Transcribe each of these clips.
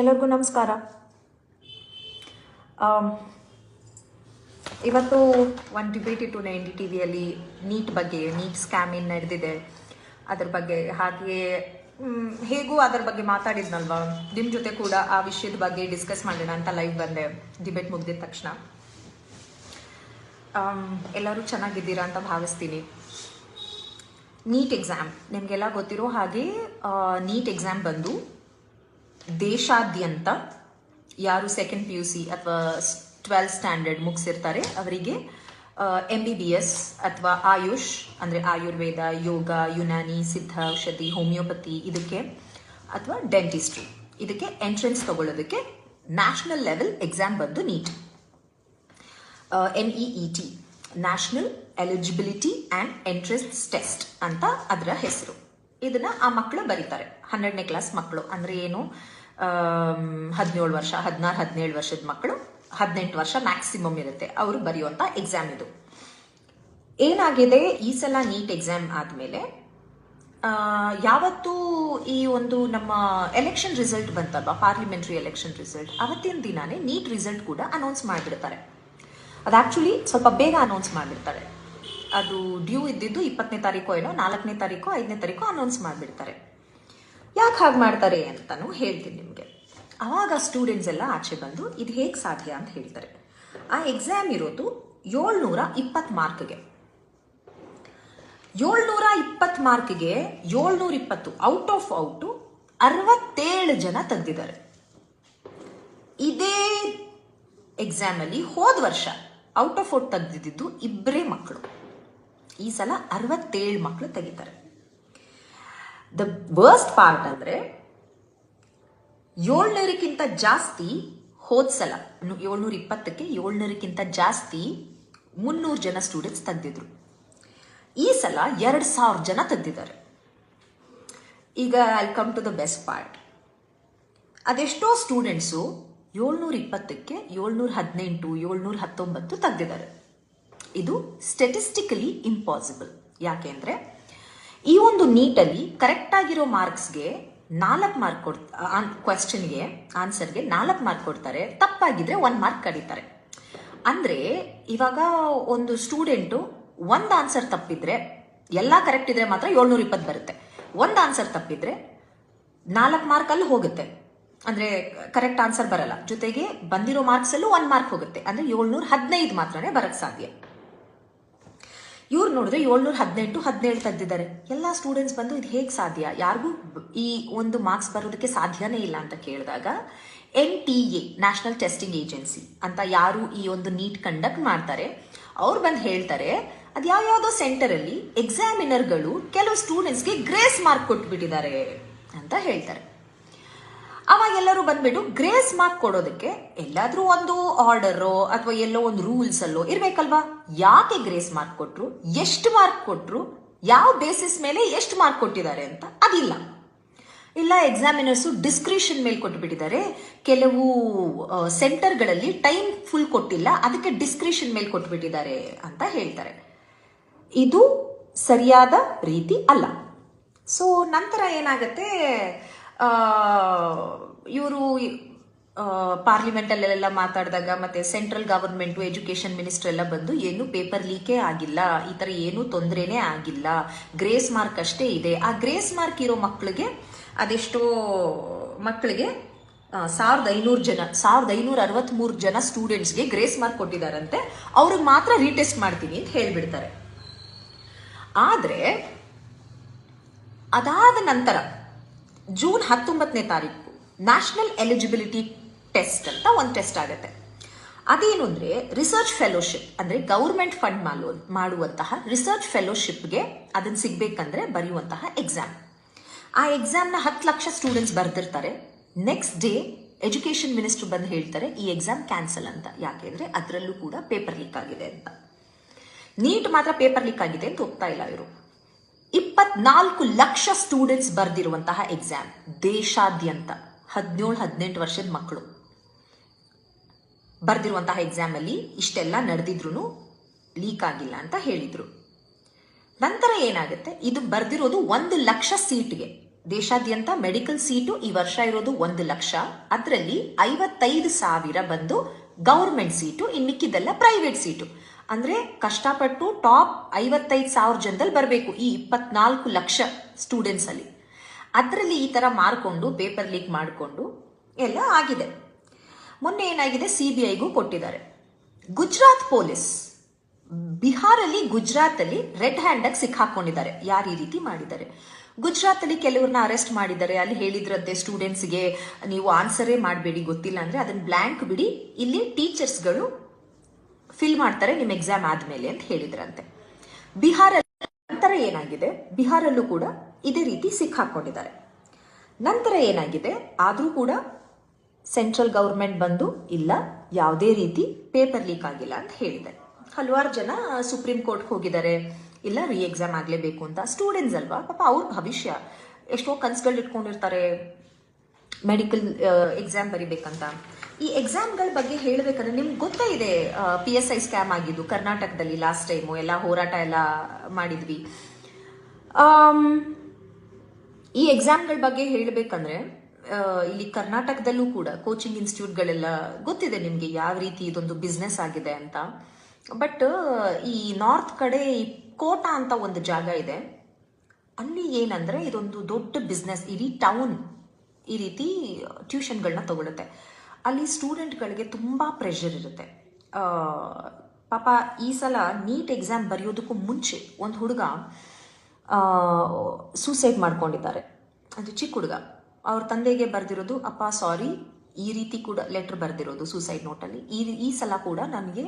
ಎಲ್ಲರಿಗೂ ನಮಸ್ಕಾರ. ಇವತ್ತು ಒನ್ ಡಿಬೇಟ್ ಇಟ್ಟು ನೈನ್ ಡಿ ಟಿ ವಿಯಲ್ಲಿ ನೀಟ್ ಬಗ್ಗೆ, ನೀಟ್ ಸ್ಕ್ಯಾಮ್ ಏನು ನಡೆದಿದೆ, ಅದ್ರ ಬಗ್ಗೆ ಹಾಗೆ ಹೇಗೂ ಅದ್ರ ಬಗ್ಗೆ ಮಾತಾಡಿದ್ನಲ್ವಾ? ನಿಮ್ಮ ಜೊತೆ ಕೂಡ ಆ ವಿಷಯದ ಬಗ್ಗೆ ಡಿಸ್ಕಸ್ ಮಾಡೋಣ ಅಂತ ಲೈವ್ ಬಂದೆ ಡಿಬೇಟ್ ಮುಗಿದ ತಕ್ಷಣ. ಎಲ್ಲರೂ ಚೆನ್ನಾಗಿದ್ದೀರಾ ಅಂತ ಭಾವಿಸ್ತೀನಿ. ನೀಟ್ ಎಕ್ಸಾಮ್ ನಿಮಗೆಲ್ಲ ಗೊತ್ತಿರೋ ಹಾಗೆ ನೀಟ್ ಎಕ್ಸಾಮ್ ಬಂದು ದೇಶಾದ್ಯಂತ ಯಾರು ಸೆಕೆಂಡ್ ಪಿ ಯು ಸಿ ಅಥವಾ ಟ್ವೆಲ್ತ್ ಸ್ಟ್ಯಾಂಡರ್ಡ್ ಮುಗಿಸಿರ್ತಾರೆ, ಅವರಿಗೆ ಎಂ ಬಿ ಬಿ ಎಸ್ ಅಥವಾ ಆಯುಷ್, ಅಂದರೆ ಆಯುರ್ವೇದ, ಯೋಗ, ಯುನಾನಿ, ಸಿದ್ಧ, ಔಷಧಿ, ಹೋಮಿಯೋಪತಿ, ಇದಕ್ಕೆ, ಅಥವಾ ಡೆಂಟಿಸ್ಟ್ರಿ ಇದಕ್ಕೆ ಎಂಟ್ರೆನ್ಸ್ ತಗೊಳ್ಳೋದಕ್ಕೆ ನ್ಯಾಷನಲ್ ಲೆವೆಲ್ ಎಕ್ಸಾಮ್ ಬಂದು NEET. N E T national eligibility and entrance test ಅಂತ ಅದರ ಹೆಸರು. ಇದನ್ನ ಆ ಮಕ್ಕಳು ಬರೀತಾರೆ. ಹನ್ನೆರಡನೇ ಕ್ಲಾಸ್ ಮಕ್ಕಳು ಅಂದ್ರೆ ಏನು? ಹದಿನೇಳು ವರ್ಷ, ಹದಿನಾರು, ಹದಿನೇಳು ವರ್ಷದ ಮಕ್ಕಳು ಹದಿನೆಂಟು ವರ್ಷ ಮ್ಯಾಕ್ಸಿಮಮ್ ಇರುತ್ತೆ. ಅವರು ಬರೆಯುವಂತ ಎಕ್ಸಾಮ್ ಇದು. ಏನಾಗಿದೆ? ಈ ಸಲ ನೀಟ್ ಎಕ್ಸಾಮ್ ಆದಮೇಲೆ ಯಾವತ್ತು ಈ ಒಂದು ನಮ್ಮ ಎಲೆಕ್ಷನ್ ರಿಸಲ್ಟ್ ಬಂತಲ್ವಾ? ಪಾರ್ಲಿಮೆಂಟ್ರಿ ಎಲೆಕ್ಷನ್ ರಿಸಲ್ಟ್ ಅವತ್ತಿನ ದಿನಾನೇ ನೀಟ್ ರಿಸಲ್ಟ್ ಕೂಡ ಅನೌನ್ಸ್ ಮಾಡಿಬಿಡ್ತಾರೆ. ಅದು ಆ್ಯಕ್ಚುಲಿ ಸ್ವಲ್ಪ ಬೇಗ ಅನೌನ್ಸ್ ಮಾಡಿಬಿಡ್ತಾರೆ. ಅದು ಡ್ಯೂ ಇದ್ದಿದ್ದು ಇಪ್ಪತ್ತನೇ ತಾರೀಕು ಏನೋ, ನಾಲ್ಕನೇ ತಾರೀಕು, ಐದನೇ ತಾರೀಕು ಅನೌನ್ಸ್ ಮಾಡಿಬಿಡ್ತಾರೆ. ಯಾಕೆ ಹಾಗೆ ಮಾಡ್ತಾರೆ ಅಂತಲೂ ಹೇಳ್ತೀನಿ ನಿಮಗೆ. ಆವಾಗ ಸ್ಟೂಡೆಂಟ್ಸ್ ಎಲ್ಲ ಆಚೆ ಬಂದು, ಇದು ಹೇಗೆ ಸಾಧ್ಯ? ಅಂತ ಹೇಳ್ತಾರೆ. ಆ ಎಕ್ಸಾಮ್ ಇರೋದು ಏಳ್ನೂರ ಇಪ್ಪತ್ತು ಮಾರ್ಕ್ಗೆ. ಏಳ್ನೂರ ಇಪ್ಪತ್ತು ಮಾರ್ಕ್ಗೆ ಏಳ್ನೂರ ಇಪ್ಪತ್ತು ಔಟ್ ಆಫ್ ಔಟು ಅರವತ್ತೇಳು ಜನ ತೆಗೆದಿದ್ದಾರೆ. ಇದೇ ಎಕ್ಸಾಮಲ್ಲಿ ಹೋದ ವರ್ಷ ಔಟ್ ಆಫ್ ಔಟ್ ತೆಗ್ದಿದ್ದು ಇಬ್ಬರೇ ಮಕ್ಕಳು. ಈ ಸಲ ಅರವತ್ತೇಳು ಮಕ್ಕಳು ತೆಗಿತಾರೆ. ದ ವರ್ಸ್ಟ್ ಪಾರ್ಟ್ ಅಂದರೆ ಏಳ್ನೂರಕ್ಕಿಂತ ಜಾಸ್ತಿ ಹೋದ ಸಲ ಏಳ್ನೂರ ಇಪ್ಪತ್ತಕ್ಕೆ ಏಳ್ನೂರಕ್ಕಿಂತ ಜಾಸ್ತಿ ಮುನ್ನೂರು ಜನ ಸ್ಟೂಡೆಂಟ್ಸ್ ತೆಗೆದಿದ್ರು. ಈ ಸಲ ಎರಡು ಸಾವಿರ ಜನ ತೆಗೆದಿದ್ದಾರೆ. ಈಗ I come to the best part ಅದೆಷ್ಟೋ ಸ್ಟೂಡೆಂಟ್ಸು ಏಳ್ನೂರ ಇಪ್ಪತ್ತಕ್ಕೆ ಏಳ್ನೂರ ಹದಿನೆಂಟು ಏಳ್ನೂರ ಹತ್ತೊಂಬತ್ತು ತೆಗ್ದಿದ್ದಾರೆ. ಇದು ಸ್ಟೆಟಿಸ್ಟಿಕಲಿ ಇಂಪಾಸಿಬಲ್ ಯಾಕೆಂದ್ರೆ ಈ ಒಂದು ನೀಟಲ್ಲಿ ಕರೆಕ್ಟ್ ಆಗಿರೋ ಮಾರ್ಕ್ಸ್ಗೆ ನಾಲ್ಕು ಮಾರ್ಕ್ ಕೊಡ್ ಕ್ವೆಶನ್ಗೆ ಆನ್ಸರ್ಗೆ ನಾಲ್ಕು ಮಾರ್ಕ್ ಕೊಡ್ತಾರೆ. ತಪ್ಪಾಗಿದ್ರೆ ಒಂದು ಮಾರ್ಕ್ ಕಡಿತಾರೆ. ಅಂದ್ರೆ ಇವಾಗ ಒಂದು ಸ್ಟೂಡೆಂಟು ಒಂದು ಆನ್ಸರ್ ತಪ್ಪಿದ್ರೆ, ಎಲ್ಲ ಕರೆಕ್ಟ್ ಇದ್ರೆ ಮಾತ್ರ ಏಳ್ನೂರ ಇಪ್ಪತ್ತು ಬರುತ್ತೆ. ಒಂದು ಆನ್ಸರ್ ತಪ್ಪಿದ್ರೆ ನಾಲ್ಕು ಮಾರ್ಕ್ ಅಲ್ಲಿ ಹೋಗುತ್ತೆ. ಅಂದ್ರೆ ಕರೆಕ್ಟ್ ಆನ್ಸರ್ ಬರಲ್ಲ. ಜೊತೆಗೆ ಬಂದಿರೋ ಮಾರ್ಕ್ಸ್ ಅಲ್ಲೂ ಒಂದ್ ಮಾರ್ಕ್ ಹೋಗುತ್ತೆ. ಅಂದ್ರೆ ಏಳ್ನೂರ ಹದಿನೈದು ಮಾತ್ರನೇ ಬರಕ್ ಸಾಧ್ಯ. ಇವ್ರು ನೋಡಿದ್ರೆ ಏಳ್ನೂರ ಹದಿನೆಂಟು, ಹದಿನೇಳು ತಂದಿದ್ದಾರೆ. ಎಲ್ಲ ಸ್ಟೂಡೆಂಟ್ಸ್ ಬಂದು ಇದು ಹೇಗೆ ಸಾಧ್ಯ? ಯಾರಿಗೂ ಈ ಒಂದು ಮಾರ್ಕ್ಸ್ ಬರೋದಕ್ಕೆ ಸಾಧ್ಯನೇ ಇಲ್ಲ ಅಂತ ಕೇಳಿದಾಗ, N T A national testing agency ಅಂತ ಯಾರು ಈ ಒಂದು ನೀಟ್ ಕಂಡಕ್ಟ್ ಮಾಡ್ತಾರೆ, ಅವ್ರು ಬಂದು ಹೇಳ್ತಾರೆ, ಅದು ಯಾವ್ಯಾವುದೋ ಸೆಂಟರಲ್ಲಿ ಎಕ್ಸಾಮಿನರ್ಗಳು ಕೆಲವು ಸ್ಟೂಡೆಂಟ್ಸ್ಗೆ ಗ್ರೇಸ್ ಮಾರ್ಕ್ ಕೊಟ್ಬಿಟ್ಟಿದ್ದಾರೆ ಅಂತ ಹೇಳ್ತಾರೆ. ಅವಾಗ ಎಲ್ಲರೂ ಬಂದ್ಬಿಟ್ಟು ಗ್ರೇಸ್ ಮಾರ್ಕ್ ಕೊಡೋದಕ್ಕೆ ಎಲ್ಲಾದ್ರೂ ಒಂದು ಆರ್ಡರೋ ಅಥವಾ ಎಲ್ಲೋ ಒಂದು ರೂಲ್ಸ್ ಅಲ್ಲೋ ಇರ್ಬೇಕಲ್ವಾ? ಯಾಕೆ ಗ್ರೇಸ್ ಮಾರ್ಕ್ ಕೊಟ್ರು? ಎಷ್ಟು ಮಾರ್ಕ್ ಕೊಟ್ರು? ಯಾವ ಬೇಸಿಸ್ ಮೇಲೆ ಎಷ್ಟು ಮಾರ್ಕ್ ಕೊಟ್ಟಿದ್ದಾರೆ ಅಂತ ಅದಿಲ್ಲ. ಇಲ್ಲ ಎಕ್ಸಾಮಿನರ್ಸು ಡಿಸ್ಕ್ರಿಷನ್ ಮೇಲೆ ಕೊಟ್ಬಿಟ್ಟಿದ್ದಾರೆ. ಕೆಲವು ಸೆಂಟರ್ಗಳಲ್ಲಿ ಟೈಮ್ ಫುಲ್ ಕೊಟ್ಟಿಲ್ಲ, ಅದಕ್ಕೆ ಡಿಸ್ಕ್ರಿಷನ್ ಮೇಲೆ ಕೊಟ್ಬಿಟ್ಟಿದ್ದಾರೆ ಅಂತ ಹೇಳ್ತಾರೆ. ಇದು ಸರಿಯಾದ ರೀತಿ ಅಲ್ಲ. ಸೊ ನಂತರ ಏನಾಗುತ್ತೆ? ಇವರು ಪಾರ್ಲಿಮೆಂಟಲ್ಲೆಲ್ಲ ಮಾತಾಡಿದಾಗ ಮತ್ತೆ ಸೆಂಟ್ರಲ್ ಗವರ್ಮೆಂಟು ಎಜುಕೇಶನ್ ಮಿನಿಸ್ಟರ್ ಎಲ್ಲ ಬಂದು, ಏನು ಪೇಪರ್ ಲೀಕೇ ಆಗಿಲ್ಲ. ಈ ಥರ ಏನು ತೊಂದರೆನೇ ಆಗಿಲ್ಲ. ಗ್ರೇಸ್ ಮಾರ್ಕ್ ಅಷ್ಟೇ ಇದೆ. ಆ ಗ್ರೇಸ್ ಮಾರ್ಕ್ ಇರೋ ಮಕ್ಕಳಿಗೆ ಅದೆಷ್ಟೋ ಮಕ್ಕಳಿಗೆ ಸಾವಿರದ ಐನೂರು ಜನ, ಸಾವಿರದ ಐನೂರ ಅರವತ್ತ್ಮೂರು ಜನ ಸ್ಟೂಡೆಂಟ್ಸ್ಗೆ ಗ್ರೇಸ್ ಮಾರ್ಕ್ ಕೊಟ್ಟಿದ್ದಾರಂತೆ ಅವ್ರಿಗೆ ಮಾತ್ರ ರೀಟೆಸ್ಟ್ ಮಾಡ್ತೀನಿ ಅಂತ ಹೇಳ್ಬಿಡ್ತಾರೆ. ಆದರೆ, ಅದಾದ ನಂತರ ಜೂನ್ ಹತ್ತೊಂಬತ್ತನೇ ತಾರೀಕು ನ್ಯಾಷನಲ್ ಎಲಿಜಿಬಿಲಿಟಿ ಟೆಸ್ಟ್ ಅಂತ ಒಂದು ಟೆಸ್ಟ್ ಆಗುತ್ತೆ. ಅದೇನು ಅಂದರೆ ರಿಸರ್ಚ್ ಫೆಲೋಶಿಪ್, ಅಂದರೆ ಗೌರ್ಮೆಂಟ್ ಫಂಡ್ ಮಾಡೋ ಮಾಡುವಂತಹ ರಿಸರ್ಚ್ ಫೆಲೋಶಿಪ್ಗೆ ಅದನ್ನು ಸಿಗಬೇಕಂದ್ರೆ ಬರೆಯುವಂತಹ ಎಕ್ಸಾಮ್. ಆ ಎಕ್ಸಾಮ್ನ ಹತ್ತು ಲಕ್ಷ ಸ್ಟೂಡೆಂಟ್ಸ್ ಬರೆದಿರ್ತಾರೆ. ನೆಕ್ಸ್ಟ್ ಡೇ ಎಜುಕೇಷನ್ ಮಿನಿಸ್ಟರ್ ಬಂದು ಹೇಳ್ತಾರೆ, ಈ ಎಕ್ಸಾಮ್ ಕ್ಯಾನ್ಸಲ್ ಅಂತ. ಯಾಕೆಂದರೆ ಅದರಲ್ಲೂ ಕೂಡ ಪೇಪರ್ ಲೀಕ್ ಆಗಿದೆ ಅಂತ. ನೀಟ್ ಮಾತ್ರ ಪೇಪರ್ ಲೀಕ್ ಆಗಿದೆ ಅಂತ ಒಪ್ತಾ ಇಲ್ಲ ಇವರು. ಇಪ್ಪತ್ನಾಲ್ಕು ಲಕ್ಷ ಸ್ಟೂಡೆಂಟ್ಸ್ ಬರೆದಿರುವಂತಹ ಎಕ್ಸಾಮ್ ದೇಶಾದ್ಯಂತ. ಹದಿನೇಳು ಹದಿನೆಂಟು ವರ್ಷದ ಮಕ್ಕಳು ಬರೆದಿರುವಂತಹ ಎಕ್ಸಾಮಲ್ಲಿ ಇಷ್ಟೆಲ್ಲ ನಡೆದಿದ್ರು ಲೀಕ್ ಆಗಿಲ್ಲ ಅಂತ ಹೇಳಿದ್ರು. ನಂತರ ಏನಾಗುತ್ತೆ? ಇದು ಬರೆದಿರೋದು ಒಂದು ಲಕ್ಷ ಸೀಟ್ಗೆ. ದೇಶಾದ್ಯಂತ ಮೆಡಿಕಲ್ ಸೀಟು ಈ ವರ್ಷ ಇರೋದು ಒಂದು ಲಕ್ಷ. ಅದರಲ್ಲಿ ಐವತ್ತೈದು ಸಾವಿರ ಬಂದು ಗೌರ್ಮೆಂಟ್ ಸೀಟು, ಇನ್ ಮಿಕ್ಕಿದ್ದೆಲ್ಲ ಪ್ರೈವೇಟ್ ಸೀಟು. ಅಂದ್ರೆ ಕಷ್ಟಪಟ್ಟು ಟಾಪ್ ಐವತ್ತೈದು ಸಾವಿರ ಜನದಲ್ಲಿ ಬರಬೇಕು ಈ ಇಪ್ಪತ್ನಾಲ್ಕು ಲಕ್ಷ ಸ್ಟೂಡೆಂಟ್ಸ್ ಅಲ್ಲಿ. ಅದರಲ್ಲಿ ಈ ತರ ಮಾರ್ಕೊಂಡು ಪೇಪರ್ ಲೀಕ್ ಮಾಡಿಕೊಂಡು ಎಲ್ಲ ಆಗಿದೆ. ಮೊನ್ನೆ ಏನಾಗಿದೆ ಸಿ ಬಿ ಐಗೂ ಕೊಟ್ಟಿದ್ದಾರೆ. ಗುಜರಾತ್ ಪೊಲೀಸ್ ಬಿಹಾರಲ್ಲಿ ಗುಜರಾತ್ ಅಲ್ಲಿ ರೆಡ್ ಹ್ಯಾಂಡ್ ಆಗಿ ಸಿಕ್ಕಾಕೊಂಡಿದ್ದಾರೆ. ಯಾರು ಈ ರೀತಿ ಮಾಡಿದ್ದಾರೆ? ಗುಜರಾತ್ ಅಲ್ಲಿ ಕೆಲವ್ರನ್ನ ಅರೆಸ್ಟ್ ಮಾಡಿದ್ದಾರೆ. ಅಲ್ಲಿ ಹೇಳಿದ್ರಂತೆ ಸ್ಟೂಡೆಂಟ್ಸ್ಗೆ ನೀವು ಆನ್ಸರೇ ಮಾಡಬೇಡಿ, ಗೊತ್ತಿಲ್ಲ ಅಂದ್ರೆ ಅದನ್ನ ಬ್ಲ್ಯಾಂಕ್ ಬಿಡಿ. ಇಲ್ಲಿ ಟೀಚರ್ಸ್ಗಳು ಫಿಲ್ ಮಾಡ್ತಾರೆ, ನಿಮ್ಮ ಎಕ್ಸಾಮ್ ಆದ್ಮೇಲೆ ಅಂತ ಹೇಳಿದ್ರಂತೆ. ಬಿಹಾರ ನಂತರ ಏನಾಗಿದೆ? ಬಿಹಾರಲ್ಲೂ ಕೂಡ ಇದೇ ರೀತಿ ಸಿಕ್ಕಾಕೊಂಡಿದ್ದಾರೆ. ನಂತರ ಏನಾಗಿದೆ? ಆದರೂ ಕೂಡ ಸೆಂಟ್ರಲ್ ಗೌರ್ಮೆಂಟ್ ಬಂದು, ಇಲ್ಲ, ಯಾವುದೇ ರೀತಿ ಪೇಪರ್ ಲೀಕ್ ಆಗಿಲ್ಲ ಅಂತ ಹೇಳಿದೆ ಹಲವಾರು ಜನ ಸುಪ್ರೀಂ ಕೋರ್ಟ್ಗೆ ಹೋಗಿದ್ದಾರೆ. ಇಲ್ಲ ರೀ ಎಕ್ಸಾಮ್ ಆಗಲೇಬೇಕು ಅಂತ ಸ್ಟೂಡೆಂಟ್ಸ್ ಅಲ್ವಾ? ಪಾಪ ಅವ್ರ ಭವಿಷ್ಯ. ಎಷ್ಟೋ ಕನ್ಸ್ಗಳು ಇಟ್ಕೊಂಡಿರ್ತಾರೆ ಮೆಡಿಕಲ್ ಎಕ್ಸಾಮ್ ಬರಿಬೇಕಂತ. ಈ ಎಕ್ಸಾಮ್ಗಳ ಬಗ್ಗೆ ಹೇಳಬೇಕಂದ್ರೆ ನಿಮ್ಗೆ ಗೊತ್ತೇ ಇದೆ ಪಿ ಎಸ್ ಐ ಸ್ಕ್ಯಾಮ್ ಆಗಿದ್ದು, ಕರ್ನಾಟಕದಲ್ಲಿ ಲಾಸ್ಟ್ ಟೈಮು ಎಲ್ಲ ಹೋರಾಟ ಎಲ್ಲ ಮಾಡಿದ್ವಿ. ಈ ಎಕ್ಸಾಮ್ಗಳ ಬಗ್ಗೆ ಹೇಳಬೇಕಂದ್ರೆ ಇಲ್ಲಿ ಕರ್ನಾಟಕದಲ್ಲೂ ಕೂಡ ಕೋಚಿಂಗ್ ಇನ್ಸ್ಟಿಟ್ಯೂಟ್ಗಳೆಲ್ಲ ಗೊತ್ತಿದೆ ನಿಮಗೆ ಯಾವ ರೀತಿ ಇದೊಂದು ಬಿಸ್ನೆಸ್ ಆಗಿದೆ ಅಂತ. ಬಟ್ ಈ ನಾರ್ತ್ ಕಡೆ ಕೋಟಾ ಅಂತ ಒಂದು ಜಾಗ ಇದೆ. ಅಲ್ಲಿ ಏನಂದ್ರೆ ಇದೊಂದು ದೊಡ್ಡ ಬಿಸ್ನೆಸ್ ಇಡೀ ಟೌನ್ ಈ ರೀತಿ ಟ್ಯೂಷನ್ಗಳನ್ನ ತಗೊಳುತ್ತೆ. ಅಲ್ಲಿ ಸ್ಟೂಡೆಂಟ್ಗಳಿಗೆ ತುಂಬ ಪ್ರೆಷರ್ ಇರುತ್ತೆ. ಪಾಪ ಈ ಸಲ ನೀಟ್ ಎಕ್ಸಾಮ್ ಬರೆಯೋದಕ್ಕೂ ಮುಂಚೆ ಒಂದು ಹುಡುಗ ಸೂಸೈಡ್ ಮಾಡ್ಕೊಂಡಿದ್ದಾರೆ. ಅದು ಚಿಕ್ಕ ಹುಡುಗ. ಅವ್ರ ತಂದೆಗೆ ಬರೆದಿರೋದು, ಅಪ್ಪ ಸಾರಿ ಈ ರೀತಿ ಕೂಡ ಲೆಟರ್ ಬರೆದಿರೋದು ಸೂಸೈಡ್ ನೋಟಲ್ಲಿ ಈ ಈ ಸಲ ಕೂಡ ನನಗೆ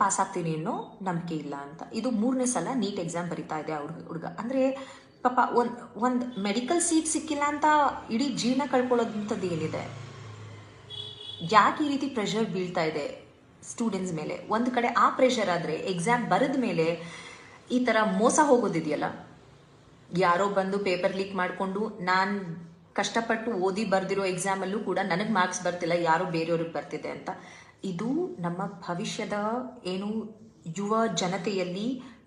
ಪಾಸ್ ಆಗ್ತೀನಿ ಅನ್ನೋ ನಂಬಿಕೆ ಇಲ್ಲ ಅಂತ. ಇದು ಮೂರನೇ ಸಲ ನೀಟ್ ಎಕ್ಸಾಮ್ ಬರಿತಾ ಇದೆ ಅವ್ರ ಹುಡುಗ ಅಂದರೆ ಪಾಪ ಒಂದು ಒಂದು ಮೆಡಿಕಲ್ ಸೀಟ್ ಸಿಕ್ಕಿಲ್ಲ ಅಂತ ಇಡೀ ಜೀವನ ಕಳ್ಕೊಳ್ಳೋದಂಥದ್ದು ಏನಿದೆ? ಯಾಕೆ ಈ ರೀತಿ ಪ್ರೆಷರ್ ಬೀಳ್ತಾ ಇದೆ ಸ್ಟೂಡೆಂಟ್ಸ್ ಮೇಲೆ? ಒಂದು ಕಡೆ ಆ ಪ್ರೆಷರ್ ಆದರೆ ಎಕ್ಸಾಮ್ ಬರೆದ ಮೇಲೆ ಈ ಥರ ಮೋಸ ಹೋಗೋದಿದೆಯಲ್ಲ? ಯಾರೋ ಬಂದು ಪೇಪರ್ ಲೀಕ್ ಮಾಡಿಕೊಂಡು ನಾನು ಕಷ್ಟಪಟ್ಟು ಓದಿ ಬರೆದಿರೋ ಎಕ್ಸಾಮಲ್ಲೂ ಕೂಡ ನನಗೆ ಮಾರ್ಕ್ಸ್ ಬರ್ತಿಲ್ಲ, ಯಾರೋ ಬೇರೆಯವ್ರಿಗೆ ಬರ್ತಿದೆ ಅಂತ. ಇದು ನಮ್ಮ ಭವಿಷ್ಯದ ಏನು ಯುವ ಜನತೆಯಲ್ಲಿ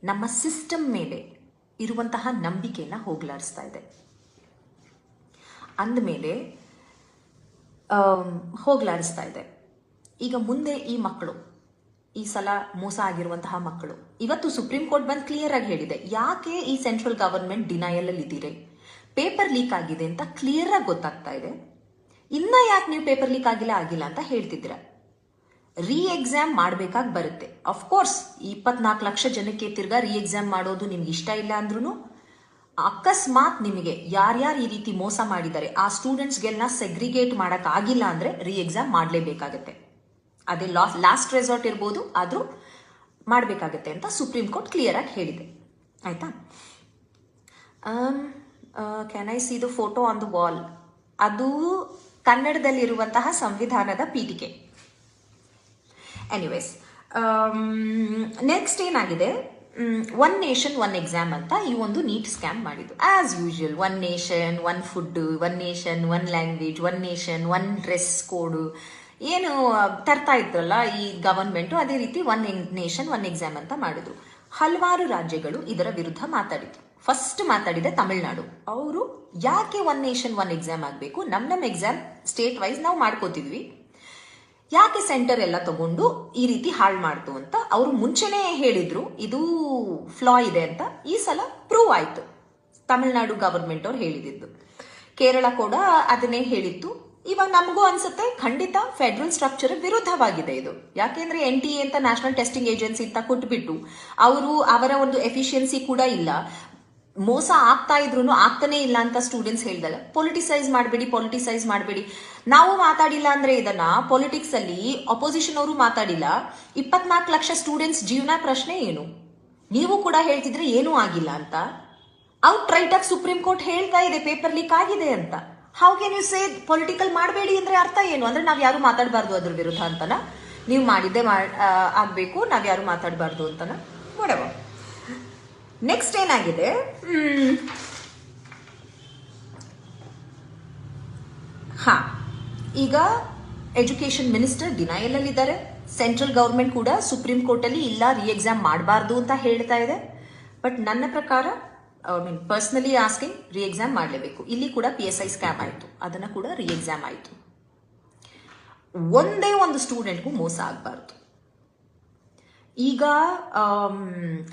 ನಮ್ಮ ಸಿಸ್ಟಮ್ ಮೇಲೆ ಇರುವಂತಹ ನಂಬಿಕೆಯನ್ನು ಹೋಗ್ಲಾಡಿಸ್ತಾ ಇದೆ. ಅಂದಮೇಲೆ ಹೋಗ್ಲಾಡಿಸ್ತಾ ಇದೆ. ಈಗ ಮುಂದೆ ಈ ಮಕ್ಕಳು, ಈ ಸಲ ಮೋಸ ಆಗಿರುವಂತಹ ಮಕ್ಕಳು, ಇವತ್ತು ಸುಪ್ರೀಂ ಕೋರ್ಟ್ ಬಂದು ಕ್ಲಿಯರ್ ಆಗಿ ಹೇಳಿದೆ. ಯಾಕೆ ಈ ಸೆಂಟ್ರಲ್ ಗವರ್ಮೆಂಟ್ ಡಿನಯಲ್ ಅಲ್ಲಿ ಇದ್ದೀರಿ? ಪೇಪರ್ ಲೀಕ್ ಆಗಿದೆ ಅಂತ ಕ್ಲಿಯರ್ ಆಗಿ ಗೊತ್ತಾಗ್ತಾ ಇದೆ. ಇನ್ನ ಯಾಕೆ ನೀವು ಪೇಪರ್ ಲೀಕ್ ಆಗಿಲ್ಲ ಆಗಿಲ್ಲ ಅಂತ ಹೇಳ್ತಿದ್ದೀರಾ? ರೀ ಎಕ್ಸಾಮ್ ಮಾಡಬೇಕಾಗಿ ಬರುತ್ತೆ. ಅಫ್ಕೋರ್ಸ್ ಇಪ್ಪತ್ನಾಲ್ಕು ಲಕ್ಷ ಜನಕ್ಕೆ ತಿರ್ಗಾ ರೀ ಎಕ್ಸಾಮ್ ಮಾಡೋದು ನಿಮ್ಗೆ ಇಷ್ಟ ಇಲ್ಲ ಅಂದ್ರೂ ಅಕಸ್ಮಾತ್ ನಿಮಗೆ ಯಾರ್ಯಾರು ಈ ರೀತಿ ಮೋಸ ಮಾಡಿದ್ದಾರೆ, ಆ ಸ್ಟೂಡೆಂಟ್ಸ್ಗೆಲ್ಲ ಸೆಗ್ರಿಗೇಟ್ ಮಾಡಕ್ ಆಗಿಲ್ಲ ಅಂದ್ರೆ ರೀ ಎಕ್ಸಾಮ್ ಮಾಡಲೇಬೇಕಾಗತ್ತೆ. ಅದೇ ಲಾಸ್ಟ್ ಲಾಸ್ಟ್ ರೆಸಾರ್ಟ್ ಇರ್ಬೋದು, ಆದರೂ ಮಾಡಬೇಕಾಗತ್ತೆ ಅಂತ ಸುಪ್ರೀಂ ಕೋರ್ಟ್ ಕ್ಲಿಯರ್ ಆಗಿ ಹೇಳಿದೆ. ಆಯ್ತಾ? Can I see the photo on the wall ಅದು ಕನ್ನಡದಲ್ಲಿರುವಂತಹ ಸಂವಿಧಾನದ ಪೀಠಿಕೆ. ಎನಿವೇಸ್ ನೆಕ್ಸ್ಟ್ ಏನಾಗಿದೆ? ಒನ್ ನೇಷನ್ ಒನ್ ಎಕ್ಸಾಮ್ ಅಂತ ಈ ಒಂದು ನೀಟ್ ಸ್ಕ್ಯಾಮ್ ಮಾಡಿದ್ದು. As usual one nation one food one nation one language one nation one dress code ಏನು ತರ್ತಾ ಇದ್ರಲ್ಲ ಈ ಗವರ್ಮೆಂಟು ಅದೇ ರೀತಿ ಒನ್ ನೇಷನ್ ಒನ್ ಎಕ್ಸಾಮ್ ಅಂತ ಮಾಡಿದ್ರು. ಹಲವಾರು ರಾಜ್ಯಗಳು ಇದರ ವಿರುದ್ಧ ಮಾತಾಡಿದ್ರು ಫಸ್ಟ್ ಮಾತಾಡಿದೆ ತಮಿಳ್ನಾಡು. ಅವರು ಯಾಕೆ ಒನ್ ನೇಷನ್ ಒನ್ ಎಕ್ಸಾಮ್ ಆಗಬೇಕು? ನಮ್ಮ ನಮ್ಮ ಎಕ್ಸಾಮ್ ಸ್ಟೇಟ್ ವೈಸ್ ನಾವು ಮಾಡ್ಕೋತಿದ್ವಿ. ಯಾಕೆ ಸೆಂಟರ್ ಎಲ್ಲ ತಗೊಂಡು ಈ ರೀತಿ ಹಾಳು ಮಾಡ್ತು ಅಂತ ಅವರು ಮುಂಚೆನೇ ಹೇಳಿದ್ರು, ಇದು ಫ್ಲಾ ಇದೆ ಅಂತ. ಈ ಸಲ ಪ್ರೂವ್ ಆಯ್ತು. ತಮಿಳ್ನಾಡು ಗವರ್ಮೆಂಟ್ ಅವ್ರು ಹೇಳಿದಿದ್ದು. ಕೇರಳ ಕೂಡ ಅದನ್ನೇ ಹೇಳಿತ್ತು. ಇವಾಗ ನಮಗೂ ಅನ್ಸುತ್ತೆ, ಖಂಡಿತ ಫೆಡರಲ್ ಸ್ಟ್ರಕ್ಚರ್ ವಿರುದ್ಧವಾಗಿದೆ ಇದು. ಯಾಕೆಂದ್ರೆ ಎನ್ ಟಿ ಅಂತ ನ್ಯಾಷನಲ್ ಟೆಸ್ಟಿಂಗ್ ಏಜೆನ್ಸಿ ಅಂತ ಕೊಟ್ಬಿಟ್ಟು, ಅವರು ಅವರ ಒಂದು ಎಫಿಷಿಯನ್ಸಿ ಕೂಡ ಇಲ್ಲ. ಮೋಸ ಆಗ್ತಾ ಇದ್ರು ಆಗ್ತಾನೆ ಇಲ್ಲ ಅಂತ ಸ್ಟೂಡೆಂಟ್ಸ್ ಹೇಳ್ದಲ್ಲ. ಪೊಲಿಟಿಸೈಸ್ ಮಾಡಬೇಡಿ ಪೊಲಿಟಿಸೈಸ್ ಮಾಡಬೇಡಿ. ನಾವು ಮಾತಾಡಿಲ್ಲ ಅಂದ್ರೆ ಇದನ್ನ ಪೊಲಿಟಿಕ್ಸ್ ಅಲ್ಲಿ ಅಪೋಸಿಷನ್ ಅವರು ಮಾತಾಡಿಲ್ಲ. ಇಪ್ಪತ್ನಾಲ್ಕು ಲಕ್ಷ ಸ್ಟೂಡೆಂಟ್ಸ್ ಜೀವನ ಪ್ರಶ್ನೆ ಏನು? ನೀವು ಕೂಡ ಹೇಳ್ತಿದ್ರೆ ಏನೂ ಆಗಿಲ್ಲ ಅಂತ. ಔಟ್ ರೈಟ್ ಆಗಿ ಸುಪ್ರೀಂ ಕೋರ್ಟ್ ಹೇಳ್ತಾ ಇದೆ ಪೇಪರ್ ಲೀಕ್ ಆಗಿದೆ ಅಂತ. How can you say political ಮಾಡಬೇಡಿ ಅಂದ್ರೆ ಅರ್ಥ ಏನು? ಅಂದ್ರೆ ನಾವ್ ಯಾರು ಮಾತಾಡಬಾರ್ದು ಅದ್ರ ವಿರುದ್ಧ ಅಂತನ? ನೀವು ಮಾಡಿದ್ದೆ ಆಗ್ಬೇಕು, ನಾವ್ ಯಾರು ಮಾತಾಡಬಾರ್ದು ಅಂತನ? Whatever. ನೆಕ್ಸ್ಟ್ ಏನಾಗಿದೆ? ಹಾ. ಈಗ ಎಜುಕೇಶನ್ ಮಿನಿಸ್ಟರ್ ಡಿನೈಲ್ ಅಲ್ಲಿ ಇದ್ದಾರೆ ಸೆಂಟ್ರಲ್ ಗೌರ್ಮೆಂಟ್ ಕೂಡ ಸುಪ್ರೀಂ ಕೋರ್ಟ್ ಅಲ್ಲಿ ಇಲ್ಲ ರೀ ಎಕ್ಸಾಮ್ ಮಾಡಬಾರ್ದು ಅಂತ ಹೇಳ್ತಾ ಇದೆ. ಬಟ್ ನನ್ನ ಪ್ರಕಾರ I mean personally asking re exam ಮಾಡಲೇಬೇಕು. ಇಲ್ಲಿ ಕೂಡ ಪಿ ಎಸ್ ಐ ಸ್ಕ್ಯಾಮ್ ಆಯಿತು. ಅದನ್ನು ಕೂಡ ರಿ ಎಕ್ಸಾಮ್ ಆಯಿತು. ಒಂದೇ ಒಂದು ಸ್ಟೂಡೆಂಟ್ಗೂ ಮೋಸ ಆಗಬಾರ್ದು. ಈಗ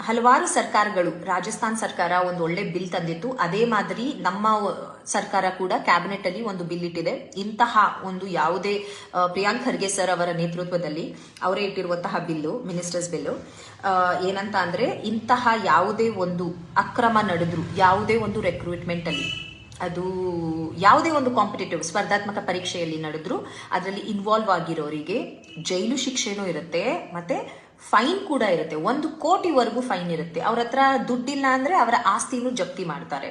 ಹಲವಾರು ಸರ್ಕಾರಗಳು, ರಾಜಸ್ಥಾನ್ ಸರ್ಕಾರ ಒಂದು ಒಳ್ಳೆ ಬಿಲ್ ತಂದಿತ್ತು. ಅದೇ ಮಾದರಿ ನಮ್ಮ ಸರ್ಕಾರ ಕೂಡ ಕ್ಯಾಬಿನೆಟ್ ಅಲ್ಲಿ ಒಂದು ಬಿಲ್ ಇಟ್ಟಿದೆ. ಇಂತಹ ಒಂದು ಯಾವುದೇ ಪ್ರಿಯಾಂಕ್ ಖರ್ಗೆ ಸರ್ ಅವರ ನೇತೃತ್ವದಲ್ಲಿ ಅವರೇ ಇಟ್ಟಿರುವಂತಹ ಬಿಲ್ಲು, ಮಿನಿಸ್ಟರ್ಸ್ ಬಿಲ್ಲು ಏನಂತ ಅಂದ್ರೆ ಇಂತಹ ಯಾವುದೇ ಒಂದು ಅಕ್ರಮ ನಡೆದ್ರು, ಯಾವುದೇ ಒಂದು ರೆಕ್ರೂಟ್ಮೆಂಟ್ ಅಲ್ಲಿ, ಅದು ಯಾವುದೇ ಒಂದು ಕಾಂಪಿಟೇಟಿವ್ ಸ್ಪರ್ಧಾತ್ಮಕ ಪರೀಕ್ಷೆಯಲ್ಲಿ ನಡೆದ್ರು, ಅದರಲ್ಲಿ ಇನ್ವಾಲ್ವ್ ಆಗಿರೋರಿಗೆ ಜೈಲು ಶಿಕ್ಷೆನೂ ಇರುತ್ತೆ, ಮತ್ತೆ ಫೈನ್ ಕೂಡ ಇರುತ್ತೆ. ಒಂದು ಕೋಟಿವರೆಗೂ ಫೈನ್ ಇರುತ್ತೆ. ಅವ್ರ ಹತ್ರ ದುಡ್ಡಿಲ್ಲ ಅಂದ್ರೆ ಅವರ ಆಸ್ತಿನೂ ಜಪ್ತಿ ಮಾಡ್ತಾರೆ.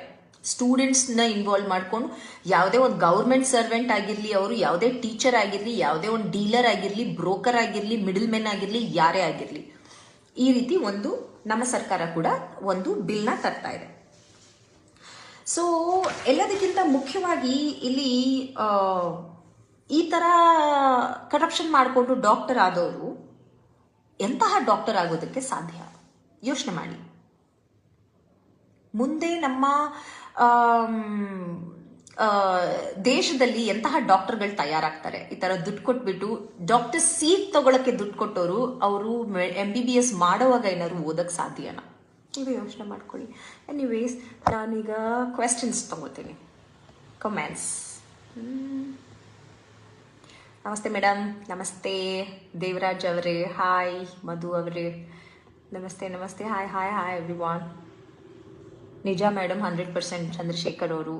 ಸ್ಟೂಡೆಂಟ್ಸ್ನ ಇನ್ವಾಲ್ವ್ ಮಾಡ್ಕೊಂಡು ಯಾವುದೇ ಒಂದು ಗೌರ್ಮೆಂಟ್ ಸರ್ವೆಂಟ್ ಆಗಿರಲಿ, ಅವರು ಯಾವುದೇ ಟೀಚರ್ ಆಗಿರಲಿ, ಯಾವುದೇ ಒಂದು ಡೀಲರ್ ಆಗಿರಲಿ ಬ್ರೋಕರ್ ಆಗಿರಲಿ ಮಿಡಲ್ ಮೆನ್ ಆಗಿರಲಿ, ಯಾರೇ ಆಗಿರಲಿ, ಈ ರೀತಿ ಒಂದು ನಮ್ಮ ಸರ್ಕಾರ ಕೂಡ ಒಂದು ಬಿಲ್ನ ತರ್ತಾ ಇದೆ. ಸೊ ಎಲ್ಲದಕ್ಕಿಂತ ಮುಖ್ಯವಾಗಿ ಇಲ್ಲಿ ಈ ತರ ಕರಪ್ಷನ್ ಮಾಡಿಕೊಂಡು ಡಾಕ್ಟರ್ ಆದವರು ಎಂತಹ ಡಾಕ್ಟರ್ ಆಗೋದಕ್ಕೆ ಸಾಧ್ಯ? ಯೋಚನೆ ಮಾಡಿ. ಮುಂದೆ ನಮ್ಮ ದೇಶದಲ್ಲಿ ಎಂತಹ ಡಾಕ್ಟರ್ಗಳು ತಯಾರಾಗ್ತಾರೆ? ಈ ತರ ದುಡ್ಡು ಕೊಟ್ಬಿಟ್ಟು ಡಾಕ್ಟರ್ ಸೀಟ್ ತಗೊಳಕ್ಕೆ ದುಡ್ಡು ಕೊಟ್ಟವರು ಅವರು ಎಂ ಬಿ ಬಿ ಎಸ್ ಮಾಡೋವಾಗ ಏನಾದ್ರು ಓದಕ್ ಸಾಧ್ಯನಾ? ನೀವು ಯೋಚನೆ ಮಾಡ್ಕೊಳ್ಳಿ. ಎನಿವೇಸ್ ನಾನೀಗ ಕ್ವೆಶನ್ಸ್ ತಗೋತೀನಿ. ಕಮೆಂಟ್ಸ್ ನಮಸ್ತೆ ಮೇಡಮ್, ನಮಸ್ತೆ ದೇವರಾಜ್ ಅವರೇ, ಹಾಯ್ ಮಧು ಅವರೇ. ನಮಸ್ತೆ ನಮಸ್ತೆ, hi hi hi everyone ನಿಜ ಮೇಡಮ್ ಹಂಡ್ರೆಡ್ ಪರ್ಸೆಂಟ್ ಚಂದ್ರಶೇಖರ್ ಅವರು.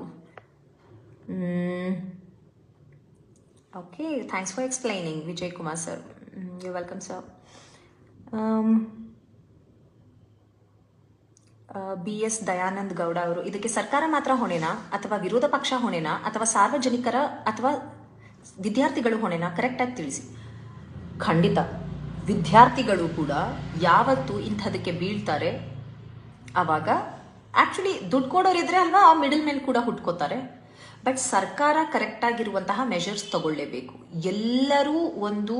Okay thanks for explaining Vijay Kumar sir you welcome sir B S Dayanand Gowda ಅವರು. ಇದಕ್ಕೆ ಸರ್ಕಾರ ಮಾತ್ರ ಹೊಣೆನಾ? ಅಥವಾ ವಿರೋಧ ಪಕ್ಷ ಹೊಣೆನಾ? ಅಥವಾ ಸಾರ್ವಜನಿಕರ, ಅಥವಾ ವಿದ್ಯಾರ್ಥಿಗಳು ಹೊಣೆನ ಕರೆಕ್ಟಾಗಿ ತಿಳಿಸಿ. ಖಂಡಿತ, ವಿದ್ಯಾರ್ಥಿಗಳು ಕೂಡ ಯಾವತ್ತು ಇಂಥದಕ್ಕೆ ಬೀಳ್ತಾರೆ. ಆವಾಗ ಆಕ್ಚುಲಿ ದುಡ್ಡು ಕೊಡೋರಿದ್ರೆ ಅಲ್ವಾ, ಆ ಮಿಡಲ್ ಮೆನ್ ಕೂಡ ಹುಟ್ಕೋತಾರೆ. ಬಟ್ ಸರ್ಕಾರ ಕರೆಕ್ಟಾಗಿರುವಂತಹ ಮೆಷರ್ಸ್ ತಗೊಳ್ಳೇಬೇಕು. ಎಲ್ಲರೂ ಒಂದು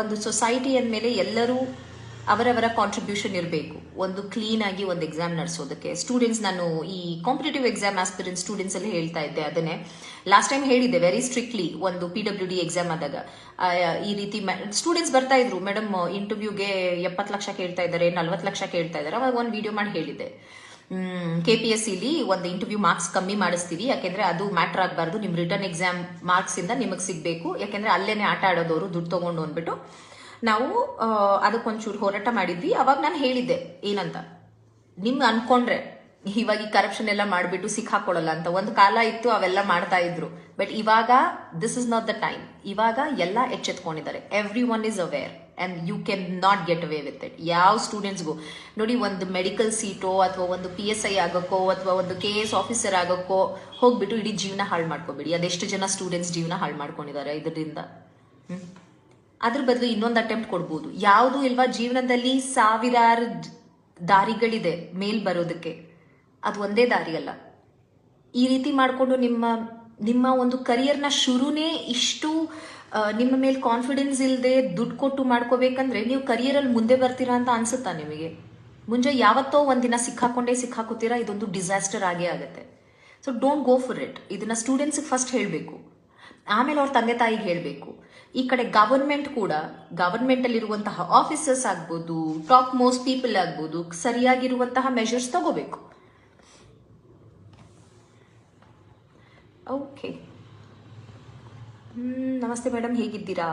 ಒಂದು ಸೊಸೈಟಿ ಅಂದಮೇಲೆ ಎಲ್ಲರೂ ಅವರವರ ಕಾಂಟ್ರಿಬ್ಯೂಷನ್ ಇರಬೇಕು. ಒಂದು ಕ್ಲೀನ್ ಆಗಿ ಒಂದು ಎಕ್ಸಾಮ್ ನಡೆಸೋದಕ್ಕೆ. ಸ್ಟೂಡೆಂಟ್ಸ್ ನಾನು ಈ ಕಾಂಪಿಟೇಟಿವ್ ಎಕ್ಸಾಮ್ ಆಸ್ಪಿರೆಂಟ್ ಸ್ಟೂಡೆಂಟ್ಸ್ ಅಲ್ಲಿ ಹೇಳ್ತಾ ಇದ್ದೆ, ಅದನ್ನೇ. ಲಾಸ್ಟ್ ಟೈಮ್ ಹೇಳಿದ್ದೆ ವೆರಿ ಸ್ಟ್ರಿಕ್ಟ್ಲಿ ಒಂದು ಪಿ ಡಬ್ಲ್ಯೂ ಡಿ ಎಕ್ಸಾಮ್ ಆದಾಗ. ಈ ರೀತಿ ಸ್ಟೂಡೆಂಟ್ಸ್ ಬರ್ತಾ ಇದ್ರು. ಮೇಡಮ್ ಇಂಟರ್ವ್ಯೂಗೆ ಎಪ್ಪತ್ತು ಲಕ್ಷ ಕೇಳ್ತಾ ಇದ್ದಾರೆ, ನಲ್ವತ್ತು ಲಕ್ಷ ಕೇಳ್ತಾ ಇದ್ದಾರೆ. ಅವಾಗ ಒಂದು ವಿಡಿಯೋ ಮಾಡಿ ಹೇಳಿದ್ದೆ. ಕೆ ಪಿ ಎಸ್ ಸಿಲಿ ಒಂದು ಇಂಟರ್ವ್ಯೂ ಮಾರ್ಕ್ಸ್ ಕಮ್ಮಿ ಮಾಡಿಸ್ತೀವಿ. ಯಾಕೆಂದ್ರೆ ಅದು ಮ್ಯಾಟರ್ ಆಗಬಾರ್ದು. ನಿಮ್ಮ ರಿಟರ್ನ್ ಎಕ್ಸಾಮ್ ಮಾರ್ಕ್ಸ್ ಇಂದ ನಿಮಗೆ ಸಿಗಬೇಕು. ಯಾಕೆಂದ್ರೆ ಅಲ್ಲೇನೆ ಆಟ ಆಡೋದವರು ದುಡ್ಡು ತಗೊಂಡು ಅಂದ್ಬಿಟ್ಟು ನಾವು ಅದಕ್ಕೊಂಚೂರು ಹೋರಾಟ ಮಾಡಿದ್ವಿ. ಅವಾಗ ನಾನು ಹೇಳಿದ್ದೆ, ಏನಂತ? ನಿಮ್ಗೆ ಅನ್ಕೊಂಡ್ರೆ, ಇವಾಗ ಈ ಕರಪ್ಷನ್ ಎಲ್ಲ ಮಾಡಿಬಿಟ್ಟು ಸಿಕ್ಕಾಕೊಳ್ಳಲ್ಲ ಅಂತ. ಒಂದು ಕಾಲ ಇತ್ತು, ಅವೆಲ್ಲ ಮಾಡ್ತಾ ಇದ್ರು. ಬಟ್ ಇವಾಗ this is not the time ಇವಾಗ ಎಲ್ಲ ಎಚ್ಚೆತ್ಕೊಂಡಿದ್ದಾರೆ. Every one is aware and you can not get away with it ಯಾವ ಸ್ಟೂಡೆಂಟ್ಸ್ಗೂ ನೋಡಿ, ಒಂದು ಮೆಡಿಕಲ್ ಸೀಟೋ ಅಥವಾ ಒಂದು ಪಿ ಎಸ್ ಐ ಆಗೋಕ್ಕೋ, ಅಥವಾ ಒಂದು ಕೆ ಎಸ್ ಆಫೀಸರ್ ಆಗೋಕ್ಕೋ, ಹೋಗ್ಬಿಟ್ಟು ಇಡೀ ಜೀವನ ಹಾಳು ಮಾಡ್ಕೋಬೇಡಿ. ಅದೆಷ್ಟು ಜನ ಸ್ಟೂಡೆಂಟ್ಸ್ ಜೀವನ ಹಾಳು ಮಾಡ್ಕೊಂಡಿದ್ದಾರೆ ಇದರಿಂದ? ಅದ್ರ ಬದಲು ಇನ್ನೊಂದು ಅಟೆಂಪ್ಟ್ ಕೊಡ್ಬೋದು. ಯಾವುದು ಇಲ್ವಾ, ಜೀವನದಲ್ಲಿ ಸಾವಿರಾರು ದಾರಿಗಳಿದೆ ಮೇಲ್ ಬರೋದಕ್ಕೆ. ಅದು ಒಂದೇ ದಾರಿ ಅಲ್ಲ. ಈ ರೀತಿ ಮಾಡಿಕೊಂಡು ನಿಮ್ಮ ನಿಮ್ಮ ಒಂದು ಕರಿಯರ್ನ ಶುರುನೇ ಇಷ್ಟು ನಿಮ್ಮ ಮೇಲೆ ಕಾನ್ಫಿಡೆನ್ಸ್ ಇಲ್ಲದೆ ದುಡ್ಡು ಕೊಟ್ಟು ಮಾಡ್ಕೋಬೇಕಂದ್ರೆ ನೀವು ಕರಿಯರಲ್ಲಿ ಮುಂದೆ ಬರ್ತೀರಾ ಅಂತ ಅನ್ಸುತ್ತಾ ನಿಮಗೆ? ಮುಂಜೆ ಯಾವತ್ತೋ ಒಂದಿನ ಸಿಕ್ಕಾಕೊಂಡೇ ಸಿಕ್ಕಾಕೋತೀರಾ ಇದೊಂದು ಡಿಸಾಸ್ಟರ್ ಆಗೇ ಆಗುತ್ತೆ. So don't go for it ಇದನ್ನ ಸ್ಟೂಡೆಂಟ್ಸ್ಗೆ ಫಸ್ಟ್ ಹೇಳಬೇಕು. ಆಮೇಲೆ ಅವ್ರ ತಂದೆ ತಾಯಿಗೆ ಹೇಳಬೇಕು. ಈ ಕಡೆ ಗವರ್ಮೆಂಟ್ ಕೂಡ ಗವರ್ಮೆಂಟ್ ಅಲ್ಲಿರುವಂತಹ ಆಫೀಸರ್ಸ್ ಆಗ್ಬೋದು ಟಾಪ್ ಮೋಸ್ಟ್ ಪೀಪಲ್ ಆಗ್ಬೋದು, ಸರಿಯಾಗಿರುವಂತಹ ಮೆಷರ್ಸ್ ತಗೋಬೇಕು. ಓಕೆ ನಮಸ್ತೆ ಮೇಡಮ್ ಹೇಗಿದ್ದೀರಾ?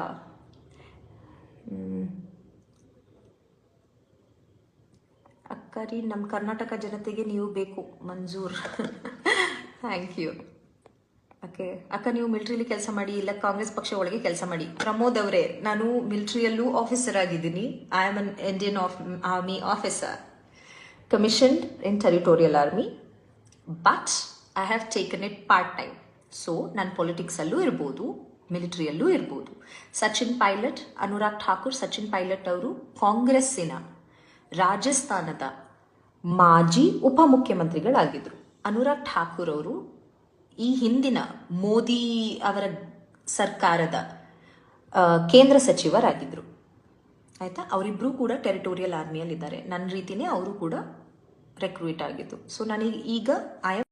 ಅಕ್ಕರಿ ನಮ್ಮ ಕರ್ನಾಟಕ ಜನತೆಗೆ ನೀವು ಬೇಕು, ಮಂಜೂರ್. ಥ್ಯಾಂಕ್ ಯು ಓಕೆ ಅಕ್ಕ, ನೀವು ಮಿಲ್ಟ್ರಿಲಿ ಕೆಲಸ ಮಾಡಿ, ಇಲ್ಲ ಕಾಂಗ್ರೆಸ್ ಪಕ್ಷ ಒಳಗೆ ಕೆಲಸ ಮಾಡಿ. ಪ್ರಮೋದ್ ಅವರೇ, ನಾನು ಮಿಲ್ಟ್ರಿಯಲ್ಲೂ ಆಫೀಸರ್ ಆಗಿದ್ದೀನಿ. I am an Indian of army officer commissioned in territorial army but I have taken it part time so ನಾನು ಪೊಲಿಟಿಕ್ಸಲ್ಲೂ ಇರ್ಬೋದು ಮಿಲಿಟರಿಯಲ್ಲೂ ಇರ್ಬೋದು. ಸಚಿನ್ ಪೈಲಟ್ ಅನುರಾಗ್ ಠಾಕೂರ್ ಸಚಿನ್ ಪೈಲಟ್ ಅವರು ಕಾಂಗ್ರೆಸ್ಸಿನ ರಾಜಸ್ಥಾನದ ಮಾಜಿ ಉಪಮುಖ್ಯಮಂತ್ರಿಗಳಾಗಿದ್ದರು ಅನುರಾಗ್ ಠಾಕೂರ್ ಅವರು ಈ ಹಿಂದಿನ ಮೋದಿ ಅವರ ಸರ್ಕಾರದ ಕೇಂದ್ರ ಸಚಿವರಾಗಿದ್ದರು ಆಯಿತಾ? ಅವರಿಬ್ಬರೂ ಕೂಡ ಟೆರಿಟೋರಿಯಲ್ ಆರ್ಮಿಯಲ್ಲಿದ್ದಾರೆ ನನ್ನ ರೀತಿನೇ ಅವರು ಕೂಡ ರೆಕ್ರೂಟ್ ಆಗಿದ್ದು. ಸೊ ನನಗೆ, ಈಗ ಐ